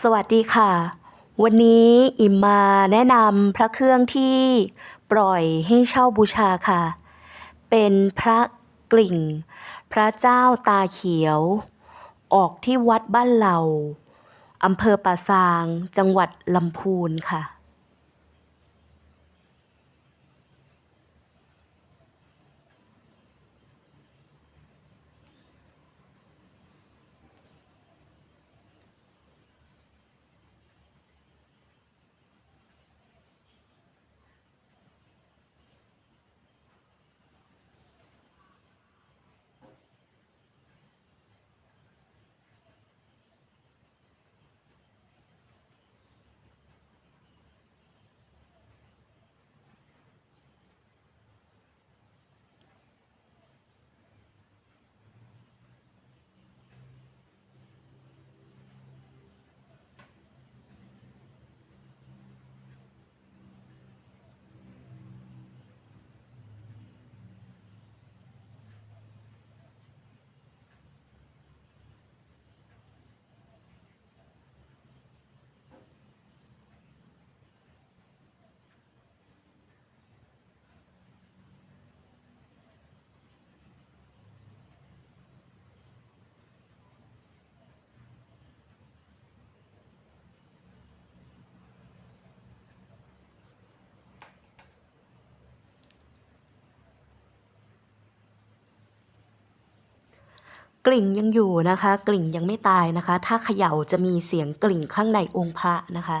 สวัสดีค่ะ วันนี้อิมมาแนะนำพระเครื่องที่ปล่อยให้เช่าบูชาค่ะ เป็นพระกลิ่ง พระเจ้าตาเขียว ออกที่วัดบ้านเหล่าอำเภอป่าซาง จังหวัดลำพูนค่ะ กลิ่งยังอยู่นะคะ กลิ่งยังไม่ตายนะคะ ถ้าเขย่าจะมีเสียงกลิ่งข้างในองค์พระนะคะ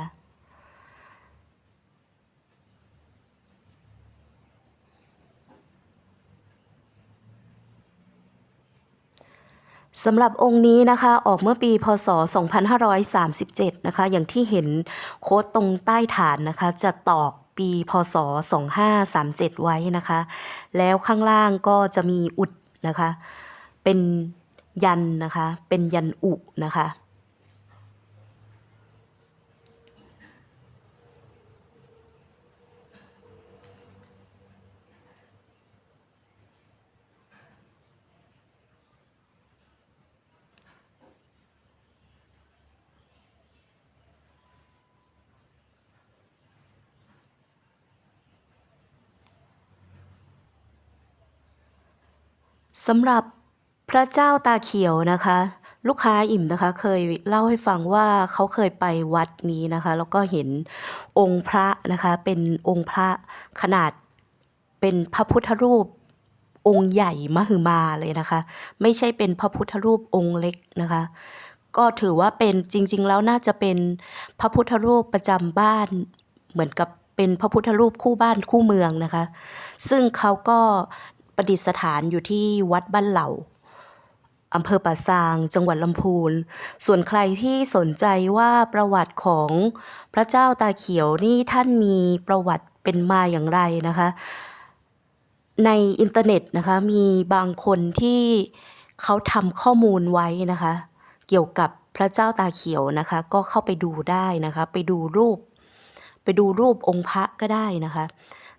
สำหรับองค์นี้นะคะ ออกเมื่อปีพศ 2537 นะคะ อย่างที่เห็นโค้ดตรงใต้ฐานนะคะ จะตอกปีพศ 2537 ไว้นะคะ แล้วข้างล่างก็จะมีอุดนะคะ เป็น ยันนะคะ เป็นยันอุนะคะ สำหรับ พระเจ้าตาเขียวนะคะ ลูกค้าอิ่มนะคะ เคยเล่าให้ฟังว่าเขาเคยไปวัดนี้นะคะ แล้วก็เห็นองค์พระนะคะ เป็นองค์พระขนาดเป็นพระพุทธรูปองค์ใหญ่มหึมาเลยนะคะ ไม่ใช่เป็นพระพุทธรูปองค์เล็กนะคะ ก็ถือว่าเป็นจริง ๆ แล้วน่าจะเป็นพระพุทธรูปประจำบ้านเหมือนกับเป็นพระพุทธรูปคู่บ้านคู่เมืองนะคะ ซึ่งเขาก็ประดิษฐานอยู่ที่วัดบ้านเหล่า อำเภอป่าซาง จังหวัดลำพูน ส่วนใครที่สนใจว่าประวัติของพระเจ้าตาเขียวนี่ท่านมีประวัติเป็นมาอย่างไรนะคะ ในอินเทอร์เน็ตนะคะมีบางคนที่เขาทำข้อมูลไว้นะคะ เกี่ยวกับพระเจ้าตาเขียวนะคะ ก็เข้าไปดูได้นะคะ ไปดูรูป ไปดูรูปองค์พระก็ได้นะคะ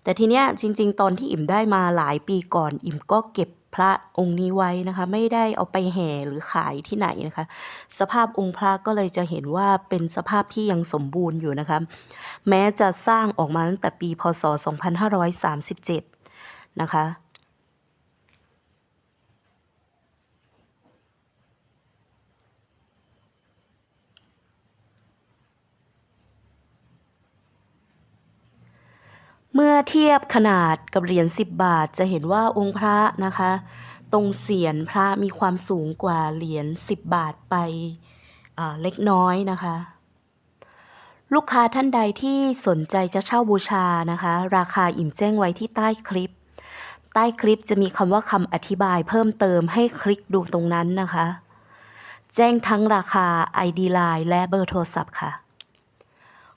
แต่ทีเนี้ยจริง ๆ ตอนที่อิ่มได้มาหลายปีก่อน อิ่มก็เก็บ พระองค์นี้ไว้นะคะ ไม่ได้เอาไปแห่หรือขายที่ไหนนะคะ สภาพองค์พระก็เลยจะเห็นว่าเป็นสภาพที่ยังสมบูรณ์อยู่นะคะ แม้จะสร้างออกมาตั้งแต่ปีพศ 2537 นะคะ เมื่อเทียบขนาดกับเหรียญ 10 บาท จะเห็นว่าองค์พระนะคะ ตรงเสียนพระมีความสูงกว่าเหรียญ 10 บาทไปเล็กน้อยนะคะ ลูกค้าท่านใดที่สนใจจะเช่าบูชานะคะ ราคาอิ่มแจ้งไว้ที่ใต้คลิป ใต้คลิปจะมีคำว่าคำอธิบายเพิ่มเติมให้คลิกดูตรงนั้นนะคะ แจ้งทั้งราคา ID Line และเบอร์โทรศัพท์ค่ะ